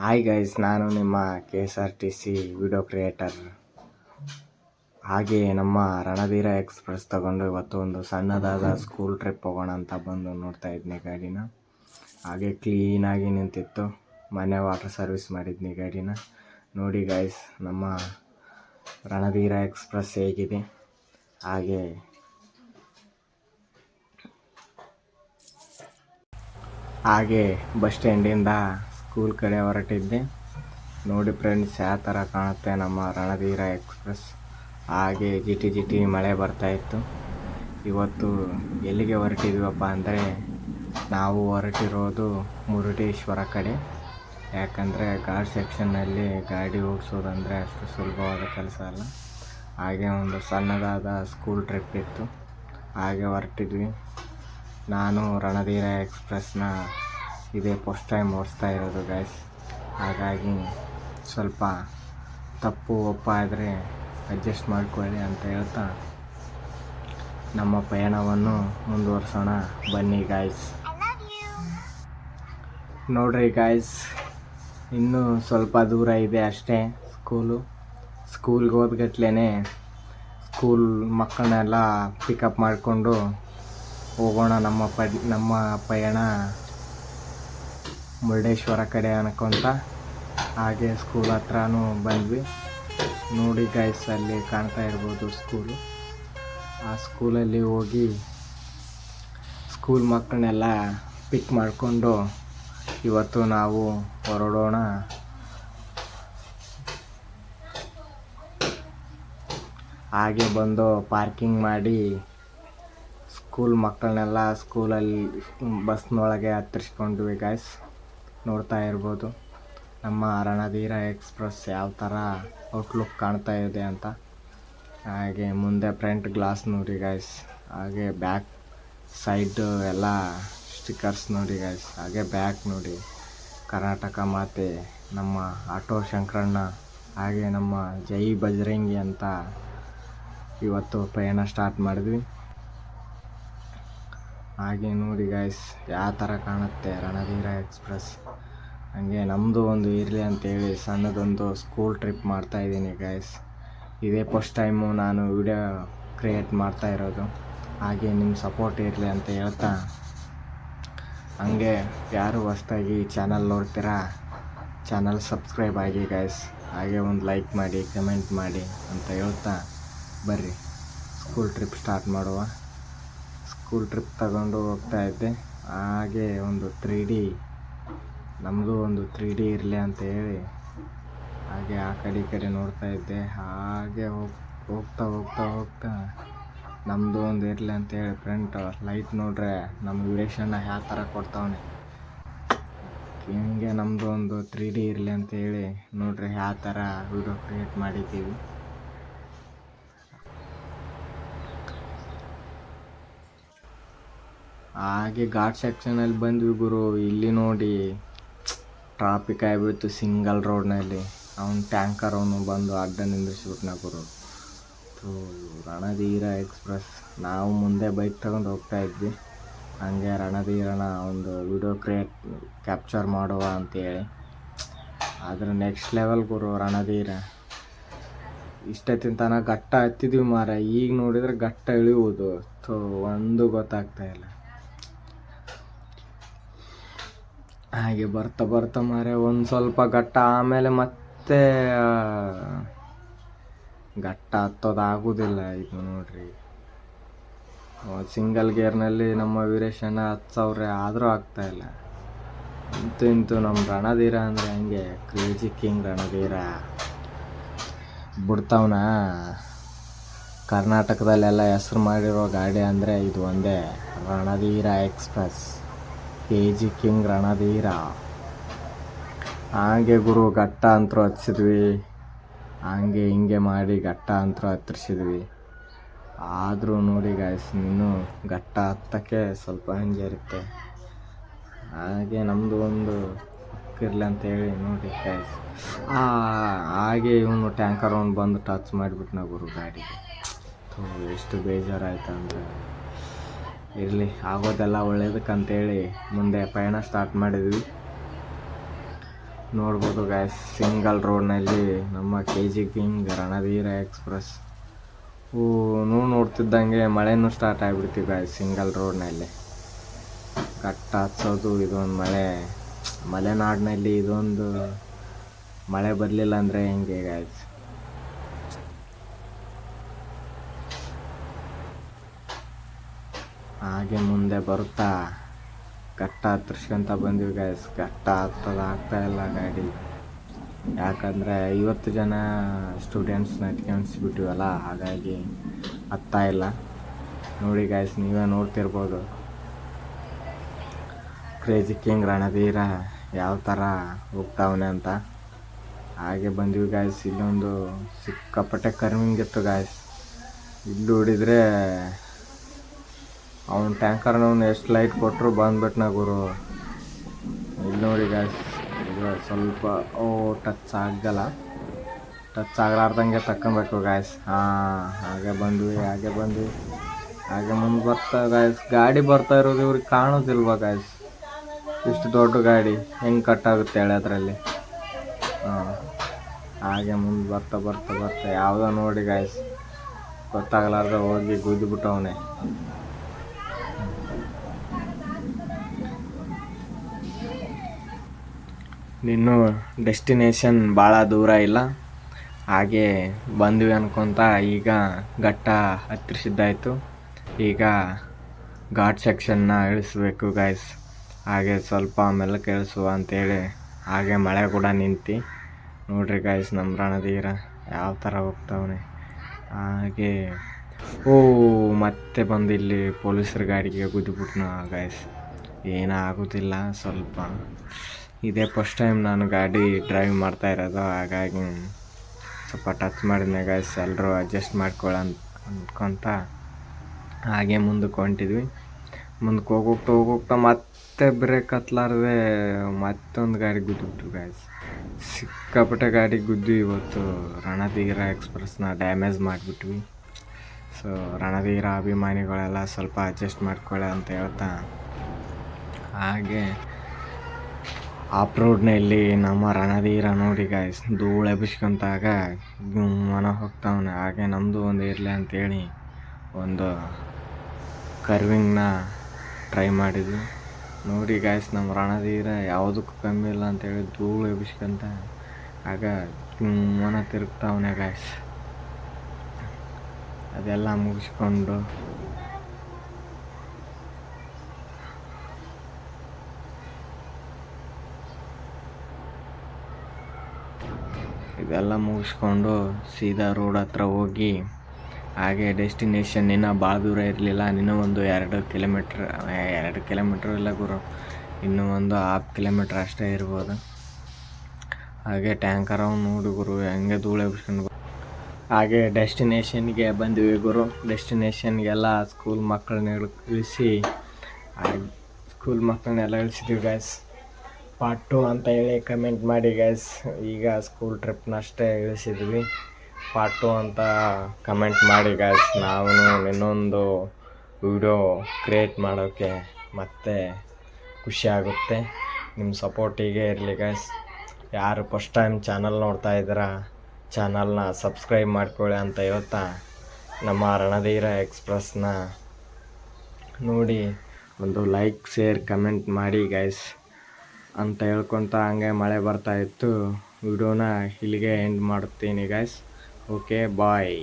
Hi guys ನಾನು ನಿಮ್ಮ K S R T C video creator ಹಾಗೆ ನಮ್ಮ ರಣಧೀರ ಎಕ್ಸ್ಪ್ರೆಸ್ ತಗೊಂಡು ಇವತ್ತು ಒಂದು ಸಣ್ಣದಾದ ಸ್ಕೂಲ್ ಟ್ರಿಪ್ ಹೋಗೋಣ ಅಂತ ಬಂದು ನೋಡ್ತಾ ಇದ್ನಿ ಗಾಡಿನ. ಹಾಗೆ ಕ್ಲೀನಾಗಿ ನಿಂತಿತ್ತು. ಮನೆ ವಾಟರ್ ಸರ್ವಿಸ್ ಮಾಡಿದ್ನಿ ಗಾಡಿನ. ನೋಡಿ ಗೈಸ್ ನಮ್ಮ ರಣಧೀರ ಎಕ್ಸ್ಪ್ರೆಸ್ ಹೇಗಿದೆ. ಹಾಗೆ ಹಾಗೆ ಬಸ್ ಸ್ಟ್ಯಾಂಡಿಂದ ಸ್ಕೂಲ್ ಕಡೆ ಹೊರಟಿದ್ದೆ. ನೋಡಿ ಫ್ರೆಂಡ್ಸ್ ಯಾವ ಥರ ಕಾಣುತ್ತೆ ನಮ್ಮ ರಣಧೀರ ಎಕ್ಸ್ಪ್ರೆಸ್ ಹಾಗೆ ಜಿಟಿ ಜಿಟಿ ಮಳೆ ಬರ್ತಾಯಿತ್ತು ಇವತ್ತು ಎಲ್ಲಿಗೆ ಹೊರಟಿದ್ವಪ್ಪ ಅಂದರೆ ನಾವು ಹೊರಟಿರೋದು ಮುರುಡೇಶ್ವರ ಕಡೆ. ಯಾಕಂದರೆ ಗಾರ್ಡ್ ಸೆಕ್ಷನ್ನಲ್ಲಿ ಗಾಡಿ ಓಡಿಸೋದಂದರೆ ಅಷ್ಟು ಸುಲಭವಾದ ಕೆಲಸ ಅಲ್ಲ. ಹಾಗೆ ಒಂದು ಸಣ್ಣದಾದ ಸ್ಕೂಲ್ ಟ್ರಿಪ್ ಇತ್ತು. ಹಾಗೆ ಹೊರಟಿದ್ವಿ. ನಾನು ರಣಧೀರ ಎಕ್ಸ್ಪ್ರೆಸ್ನ ಇದೇ ಫಸ್ಟ್ ಟೈಮ್ ಓಡಿಸ್ತಾ ಇರೋದು ಗೈಸ್ ಹಾಗಾಗಿ ಸ್ವಲ್ಪ ತಪ್ಪು, ಒಪ್ಪ ಆದರೆ ಅಡ್ಜಸ್ಟ್ ಮಾಡ್ಕೊಳ್ಳಿ ಅಂತ ಹೇಳ್ತಾ ನಮ್ಮ ಪಯಣವನ್ನು ಮುಂದುವರ್ಸೋಣ. ಬನ್ನಿ ಗಾಯ್ಸ್ ನೋಡ್ರಿ ಗಾಯ್ಸ್ ಇನ್ನೂ ಸ್ವಲ್ಪ ದೂರ ಇದೆ ಅಷ್ಟೇ ಸ್ಕೂಲು ಸ್ಕೂಲ್ಗೆ ಹೋದ್ಗಟ್ಲೇ ಸ್ಕೂಲ್ ಮಕ್ಕಳನ್ನೆಲ್ಲ ಪಿಕಪ್ ಮಾಡಿಕೊಂಡು ಹೋಗೋಣ ನಮ್ಮ ಪಡ್, ನಮ್ಮ ಪಯಣ. ಮುರುಡೇಶ್ವರ ಕಡೆ ಅನ್ಕೊಂತ ಹಾಗೆ ಸ್ಕೂಲ್ ಹತ್ರನೂ ಬಂದ್ವಿ. ನೋಡಿ ಗೈಸ್ ಅಲ್ಲಿ ಕಾಣ್ತಾ ಇರ್ಬೋದು ಸ್ಕೂಲು ಆ ಸ್ಕೂಲಲ್ಲಿ ಹೋಗಿ ಸ್ಕೂಲ್ ಮಕ್ಕಳನ್ನೆಲ್ಲ ಪಿಕ್ ಮಾಡಿಕೊಂಡು ಇವತ್ತು ನಾವು ಹೊರಡೋಣ. ಹಾಗೆ ಬಂದು ಪಾರ್ಕಿಂಗ್ ಮಾಡಿ ಸ್ಕೂಲ್ ಮಕ್ಕಳನ್ನೆಲ್ಲ ಸ್ಕೂಲಲ್ಲಿ ಬಸ್ನೊಳಗೆ ಹತ್ತಿರಿಸ್ಕೊಂಡ್ವಿ ಗಾಯ್ಸ್ ನೋಡ್ತಾ ಇರ್ಬೋದು. ನಮ್ಮ ರಣಧೀರ ಎಕ್ಸ್ಪ್ರೆಸ್ ಯಾವ ಥರ ಔಟ್ಲುಕ್ ಕಾಣ್ತಾ ಇದೆ ಅಂತ. ಹಾಗೆ ಮುಂದೆ ಫ್ರಂಟ್ ಗ್ಲಾಸ್ ನೋಡಿ ಗಾಯ್ಸ್ ಹಾಗೆ ಬ್ಯಾಕ್ ಸೈಡ್ ಎಲ್ಲ ಸ್ಟಿಕ್ಕರ್ಸ್ ನೋಡಿ ಗಾಯ್ಸ್ ಹಾಗೆ ಬ್ಯಾಕ್ ನೋಡಿ ಕರ್ನಾಟಕ ಮಾತೆ, ನಮ್ಮ ಆಟೋ ಶಂಕರಣ್ಣ, ಹಾಗೆ ನಮ್ಮ ಜೈ ಬಜರಂಗಿ ಅಂತ ಇವತ್ತು ಪಯಣ ಸ್ಟಾರ್ಟ್ ಮಾಡಿದ್ವಿ. ಹಾಗೆ ನೋಡಿ ಗಾಯ್ಸ್ ಯಾವ ಥರ ಕಾಣುತ್ತೆ ರಣಧೀರ ಎಕ್ಸ್ಪ್ರೆಸ್. ಹಾಗೆ ನಮ್ಮದು ಒಂದು ಇರಲಿ ಅಂತೇಳಿ ಸಣ್ಣದೊಂದು ಸ್ಕೂಲ್ ಟ್ರಿಪ್ ಮಾಡ್ತಾ ಇದ್ದೀನಿ ಗೈಸ್ ಇದೇ ಫಸ್ಟ್ ಟೈಮು ನಾನು ವಿಡಿಯೋ ಕ್ರಿಯೇಟ್ ಮಾಡ್ತಾ ಇರೋದು. ಹಾಗೆ ನಿಮ್ಮ ಸಪೋರ್ಟ್ ಇರಲಿ ಅಂತ ಹೇಳ್ತಾ. ಹಂಗೆ ಯಾರು ಹೊಸ್ದಾಗಿ ಚಾನಲ್ ನೋಡ್ತೀರಾ ಚಾನಲ್ ಸಬ್ಸ್ಕ್ರೈಬ್ ಆಗಿ ಗಾಯ್ಸ್ ಹಾಗೆ ಒಂದು ಲೈಕ್ ಮಾಡಿ ಕಮೆಂಟ್ ಮಾಡಿ ಅಂತ ಹೇಳ್ತಾ ಬರ್ರಿ. ಸ್ಕೂಲ್ ಟ್ರಿಪ್ ಸ್ಟಾರ್ಟ್ ಮಾಡುವ. ಸ್ಕೂಲ್ ಟ್ರಿಪ್ ತಗೊಂಡು ಹೋಗ್ತಾ ಇದ್ದೆ. ಹಾಗೆ ಒಂದು ತ್ರೀ ಡಿ ನಮ್ಮದು ಒಂದು ತ್ರೀ ಡಿ ಇರಲಿ ಅಂತ ಹೇಳಿ ಹಾಗೆ ಆ ಕಡೆ ಈ ಕಡೆ ನೋಡ್ತಾ ಇದ್ದೆ. ಹಾಗೆ ಹೋಗಿ, ಹೋಗ್ತಾ ಹೋಗ್ತಾ ಹೋಗ್ತಾ ನಮ್ಮದು ಒಂದು ಇರಲಿ ಅಂತ ಹೇಳಿ ಫ್ರಂಟ್ ಲೈಟ್ ನೋಡ್ರೆ ನಮ್ಮ ವೀರೇಶಣ್ಣ ಯಾವ ಥರ ಕೊಡ್ತಾವನೆ. ಹಿಂಗೆ ನಮ್ಮದು ಒಂದು ತ್ರೀ ಡಿ ಇರಲಿ ಅಂತ ಹೇಳಿ ನೋಡ್ರಿ ಯಾವ ಥರ ವಿಡಿಯೋ ಕ್ರಿಯೇಟ್ ಮಾಡಿದ್ದೀವಿ. ಹಾಗೆ ಘಾಟ್ ಸೆಕ್ಷನಲ್ಲಿ ಬಂದ್ವಿ ಗುರು, ಇಲ್ಲಿ ನೋಡಿ. ಟ್ರಾಫಿಕ್ ಆಗಿಬಿಡ್ತು ಸಿಂಗಲ್ ರೋಡ್ನಲ್ಲಿ. ಅವ್ನು ಟ್ಯಾಂಕರ್ ಅವನು ಬಂದು ಅಡ್ಡ ನಿಂದಿಸ್ಬಿಟ್ನ ಗುರು. ಥೂ, ರಣಧೀರ ಎಕ್ಸ್ಪ್ರೆಸ್. ನಾವು ಮುಂದೆ ಬೈಕ್ ತಗೊಂಡು ಹೋಗ್ತಾ ಇದ್ವಿ. ಹಂಗೆ ರಣಧೀರನ ಒಂದು ವಿಡಿಯೋ ಕ್ರಿಯೇಟ್ ಕ್ಯಾಪ್ಚರ್ ಮಾಡುವ ಅಂತೇಳಿ. ಆದ್ರೆ ನೆಕ್ಸ್ಟ್ ಲೆವೆಲ್ ಗುರು ರಣಧೀರ. ಇಷ್ಟೊತ್ತಿನ ತನಕ ಘಟ್ಟ ಹತ್ತಿದ್ವಿ ಮಾರ ಈಗ ನೋಡಿದರೆ ಘಟ್ಟ ಇಳಿಯುವುದು. ಥೋ ಒಂದು ಗೊತ್ತಾಗ್ತಾ ಇಲ್ಲ. ಹಾಗೆ ಬರ್ತಾ ಬರ್ತಾ ಮಾರೆ ಒಂದು ಸ್ವಲ್ಪ ಗಟ್ಟ ಆಮೇಲೆ ಮತ್ತೆ ಘಟ್ಟ ಹತ್ತೋದು ಹತ್ತೋದಾಗುವುದಿಲ್ಲ ಇದು ನೋಡ್ರಿ. ಸಿಂಗಲ್ ಗೇರ್ನಲ್ಲಿ ನಮ್ಮ ವೀರೇಶನ ಹತ್ತು ಸಾವಿರ ಆದರೂ ಆಗ್ತಾ ಇಲ್ಲ. ಇಂತು ಇಂತು ನಮ್ಮ ರಣಧೀರ ಅಂದರೆ ಹಂಗೆ ಕ್ರೇಜಿ ಕಿಂಗ್ ರಣಧೀರ. ಬಿಡ್ತಾವನ? ಕರ್ನಾಟಕದಲ್ಲೆಲ್ಲ ಹೆಸ್ರು ಮಾಡಿರೋ ಗಾಡಿ ಅಂದರೆ ಇದು ಒಂದೇ, Ranadheera express. K G king Ranadheera ಹಾಗೆ ಗುರು ಘಟ್ಟ ಅಂತರೂ ಹಚ್ಚಿದ್ವಿ. ಹಾಗೆ ಹಿಂಗೆ ಮಾಡಿ ಘಟ್ಟ ಅಂತರೂ ಹತ್ತಿರಿಸಿದ್ವಿ. ಆದರೂ ನೋಡಿ ಗಾಯ್ಸ್ ಇನ್ನೂ ಘಟ್ಟ ಹತ್ತಕ್ಕೆ ಸ್ವಲ್ಪ ಹಂಗೆ ಇರುತ್ತೆ. ಹಾಗೆ ನಮ್ಮದು ಒಂದು ಇರಲಿ ಅಂತ ಹೇಳಿ ನೋಡಿ ಗಾಯ್ಸ್ ಹಾಗೆ ಇವನು ಟ್ಯಾಂಕರ್ ಅವ್ನು ಬಂದು ಟಚ್ ಮಾಡಿಬಿಟ್ನ ಗುರು ಗಾಡಿಗೆ. ಎಷ್ಟು ಬೇಜಾರಾಯ್ತು ಅಂದರೆ ಇರಲಿ, ಆಗೋದೆಲ್ಲ ಒಳ್ಳೇದಕ್ಕಂತೇಳಿ ಮುಂದೆ ಪಯಣ ಸ್ಟಾರ್ಟ್ ಮಾಡಿದ್ವಿ. ನೋಡ್ಬೋದು ಗಾಯ್ಸ್ ಸಿಂಗಲ್ ರೋಡ್ನಲ್ಲಿ ನಮ್ಮ K G king Ranadheera express no ನೋಡ್ತಿದ್ದಂಗೆ ಮಳೆನೂ ಸ್ಟಾರ್ಟ್ ಆಗಿಬಿಡ್ತೀವಿ ಗಾಯ್ಸ್ ಸಿಂಗಲ್ ರೋಡ್ನಲ್ಲಿ ಕಟ್ಟ ಹಚ್ಚೋದು ಇದೊಂದು ಮಳೆ. ಮಲೆನಾಡಿನಲ್ಲಿ ಇದೊಂದು ಮಳೆ ಬರಲಿಲ್ಲ ಅಂದರೆ ಹೆಂಗೆ ಗಾಯ್ಸ್ ಹಾಗೆ ಮುಂದೆ ಬರುತ್ತಾ? ಘಟ್ಟ ಹತ್ತಿಸ್ಕೊಂತ ಬಂದ್ವಿ ಗೈಸ್ ಘಟ್ಟ ಹತ್ತದ ಆಗ್ತಾ ಇಲ್ಲ ಗಾಡಿ. ಯಾಕಂದರೆ ಐವತ್ತು ಜನ ಸ್ಟೂಡೆಂಟ್ಸ್ನ ಎತ್ಕೊಂಡಿಸ್ಬಿಟ್ಟಿವಲ್ಲ ಹಾಗಾಗಿ ಹತ್ತಾ ಇಲ್ಲ ನೋಡಿ ಗಾಯ್ಸ್ ನೀವೇ ನೋಡ್ತಿರ್ಬೋದು. ಕ್ರೇಜಿ ಕಿಂಗ್ ರಣಧೀರ ಯಾವ ಥರ ಹೋಗ್ತಾವನೆ ಅಂತ. ಹಾಗೆ ಬಂದ್ವಿ ಗಾಯ್ಸ್ ಇಲ್ಲೊಂದು ಸಿಕ್ಕಾಪಟ್ಟೆ ಕರ್ಮಿಂಗ್ ಇತ್ತು ಗಾಯ್ಸ್ ಇಲ್ಲಿ ಹೊಡಿದ್ರೆ ಅವ್ನು ಟ್ಯಾಂಕರ್ನವ್ನು ಎಷ್ಟು ಲೈಟ್ ಕೊಟ್ಟರು ಬಂದ್ಬಿಟ್ನ ಗುರು. ಇಲ್ಲಿ ನೋಡಿ ಗ್ಯಾಸ್ ಇದು ಸ್ವಲ್ಪ, ಓ ಟಚ್ ಆಗಲ್ಲ. ಟಚ್ ಆಗಲಾರ್ದಂಗೆ ತಕ್ಕೊಬೇಕು ಗ್ಯಾಸ್ ಹಾಂ, ಹಾಗೆ ಬಂದ್ವಿ ಹಾಗೆ ಬಂದ್ವಿ. ಹಾಗೆ ಮುಂದೆ ಬರ್ತಾ ಗಾಯ್ಸ್ ಗಾಡಿ ಬರ್ತಾ ಇರೋದು ಇವ್ರಿಗೆ ಕಾಣೋದಿಲ್ವ ಗಾಯ್ಸ್ ಇಷ್ಟು ದೊಡ್ಡ ಗಾಡಿ, ಹೆಂಗೆ ಕಟ್ಟಾಗುತ್ತೆ ಹೇಳಿ ಅದರಲ್ಲಿ? ಹಾಂ, ಹಾಗೆ ಮುಂದೆ ಬರ್ತಾ ಬರ್ತಾ ಬರ್ತಾ, ಯಾವುದೋ ನೋಡಿ ಗಾಯ್ಸ್ ಗೊತ್ತಾಗಲಾರ್ದ ಹೋಗಿ ಗುದ್ದುಬಿಟ್ಟವನೆ. ಇನ್ನು ಡೆಸ್ಟಿನೇಷನ್ ಭಾಳ ದೂರ ಇಲ್ಲ. ಹಾಗೆ ಬಂದ್ವಿ ಅನ್ಕೊತ ಈಗ ಘಟ್ಟ ಹತ್ತಿರಿಸಿದ್ದಾಯಿತು. ಈಗ ಘಾಟ್ ಸೆಕ್ಷನ್ನ ಇಳಿಸ್ಬೇಕು ಗಾಯ್ಸ್ ಹಾಗೆ ಸ್ವಲ್ಪ ಮೆಲ್ಲಕ್ಕೆ ಇಳಿಸುವ ಅಂತೇಳಿ ಹಾಗೆ ಮಳೆ ಕೂಡ ನಿಂತು. ನೋಡ್ರಿ ಗಾಯ್ಸ್ ನಮ್ಮ ರಣಧೀರ ಯಾವ ಥರ ಹೋಗ್ತಾವನೆ. ಹಾಗೆ ಓ, ಮತ್ತೆ ಬಂದು ಇಲ್ಲಿ ಪೊಲೀಸರ ಗಾಡಿಗೆ ಗುದ್ದುಬಿಟ್ನ ಗಾಯ್ಸ್ ಏನಾಗೋದಿಲ್ಲ ಸ್ವಲ್ಪ. ಇದೇ ಫಸ್ಟ್ ಟೈಮ್ ನಾನು ಗಾಡಿ ಡ್ರೈವ್ ಮಾಡ್ತಾ ಇರೋದು, ಹಾಗಾಗಿ ಸ್ವಲ್ಪ ಟಚ್ ಮಾಡಿದ್ನೆ ಗಾಯ್ಸ್ ಎಲ್ಲರೂ ಅಡ್ಜಸ್ಟ್ ಮಾಡ್ಕೊಳ್ಳ ಅಂದ್ಕೊಂತ ಹಾಗೆ ಮುಂದಕ್ಕೆ ಹೊಂಟಿದ್ವಿ. ಮುಂದಕ್ಕೆ ಹೋಗೋಗ್ತಾ ಹೋಗೋಗ್ತಾ ಮತ್ತೆ ಬ್ರೇಕ್ ಹತ್ಲಾರ್ದೆ ಮತ್ತೊಂದು ಗಾಡಿ ಗುದ್ದುಬಿಟ್ರು ಗಾಯ್ಸ್ ಸಿಕ್ಕಾಪಟ್ಟೆ ಗಾಡಿ ಗುದ್ದು ಇವತ್ತು ರಣಧೀರ ಎಕ್ಸ್ಪ್ರೆಸ್ನ ಡ್ಯಾಮೇಜ್ ಮಾಡಿಬಿಟ್ವಿ. ಸೊ ರಣಧೀರ ಅಭಿಮಾನಿಗಳೆಲ್ಲ ಸ್ವಲ್ಪ ಅಡ್ಜಸ್ಟ್ ಮಾಡ್ಕೊಳ್ಳೆ ಅಂತ ಹೇಳ್ತಾ ಹಾಗೆ ಆಫ್ ರೋಡ್ನಲ್ಲಿ ನಮ್ಮ ರಣಧೀರ ನೋಡಿ ಗಾಯ್ಸ್ ಧೂಳು ಎಬ್ಬಿಸ್ಕೊಂತಾಗ ಮನ ಹೋಗ್ತಾವನೆ. ಹಾಗೆ ನಮ್ಮದು ಒಂದು ಇರಲಿ ಅಂತೇಳಿ ಒಂದು ಕರ್ವಿಂಗ್ನ ಟ್ರೈ ಮಾಡಿದ್ವಿ. ನೋಡಿ ಗಾಯ್ಸ್ ನಮ್ಮ ರಣಧೀರ ಯಾವುದಕ್ಕೂ ಕಮ್ಮಿ ಇಲ್ಲ ಅಂತೇಳಿ ಧೂಳು ಎಬ್ಬಿಸ್ಕೊಂತ ಆಗ ಮನ ತಿರುಗ್ತಾವನೆ ಗಾಯ್ಸ್ ಅದೆಲ್ಲ ಮುಗಿಸ್ಕೊಂಡು ಇದೆಲ್ಲ ಮುಗಿಸ್ಕೊಂಡು ಸೀದಾ ರೋಡ್ ಹತ್ರ ಹೋಗಿ, ಹಾಗೆ ಡೆಸ್ಟಿನೇಷನ್ ಇನ್ನೂ ಭಾಳ ದೂರ ಇರಲಿಲ್ಲ ಇನ್ನೂ ಒಂದು ಎರಡು ಕಿಲೋಮೀಟ್ರ್ ಎರಡು ಕಿಲೋಮೀಟ್ರ್ ಇಲ್ಲ ಗುರು, ಇನ್ನೂ ಒಂದು ಹಾಫ್ ಕಿಲೋಮೀಟ್ರ್ ಅಷ್ಟೇ ಇರ್ಬೋದು. ಹಾಗೆ ಟ್ಯಾಂಕರ್ ಅವ್ನು ಗುರು, ಹೆಂಗೆ ಧೂಳು ಎಬ್ಸ್ಕೊಂಡು ಹಾಗೆ ಡೆಸ್ಟಿನೇಷನ್ಗೆ ಬಂದ್ವಿ ಗುರು. ಡೆಸ್ಟಿನೇಷನ್ಗೆಲ್ಲ ಸ್ಕೂಲ್ ಮಕ್ಕಳನ್ನ ಇಳ್- ಇಳಿಸಿ ಸ್ಕೂಲ್ ಮಕ್ಕಳನ್ನೆಲ್ಲ ಇಳಿಸಿದ್ವಿ ಗಾಯ್ಸ್ ಪಾರ್ಟ್ ಟು ಅಂತ ಹೇಳಿ ಕಮೆಂಟ್ ಮಾಡಿ ಗೈಸ್ ಈಗ ಸ್ಕೂಲ್ ಟ್ರಿಪ್ನಷ್ಟೇ ಇಳಿಸಿದ್ವಿ. ಪಾರ್ಟ್ ಟು ಅಂತ ಕಮೆಂಟ್ ಮಾಡಿ ಗೈಸ್ ನಾವು ಇನ್ನೊಂದು ವಿಡಿಯೋ ಕ್ರಿಯೇಟ್ ಮಾಡೋಕ್ಕೆ ಮತ್ತೆ ಖುಷಿಯಾಗುತ್ತೆ ನಿಮ್ಮ ಸಪೋರ್ಟಿಗೆ ಇರಲಿ ಗೈಸ್ ಯಾರು ಫಸ್ಟ್ ಟೈಮ್ ಚಾನಲ್ ನೋಡ್ತಾ ಇದ್ದೀರಾ ಚಾನಲ್ನ ಸಬ್ಸ್ಕ್ರೈಬ್ ಮಾಡ್ಕೊಳ್ಳಿ ಅಂತ ಹೇಳ್ತಾ ನಮ್ಮ ರಣಧೀರ ಎಕ್ಸ್ಪ್ರೆಸ್ನ ನೋಡಿ ಒಂದು ಲೈಕ್ ಶೇರ್ ಕಮೆಂಟ್ ಮಾಡಿ ಗೈಸ್ ಅಂತ ಹೇಳ್ಕೊತ ಹಂಗೆ ಮಳೆ ಬರ್ತಾ ಇತ್ತು. ವಿಡಿಯೋನ ಇಲ್ಲಿಗೆ ಎಂಡ್ ಮಾಡ್ತೀನಿ ಗೈಸ್ ಓಕೆ ಬಾಯ್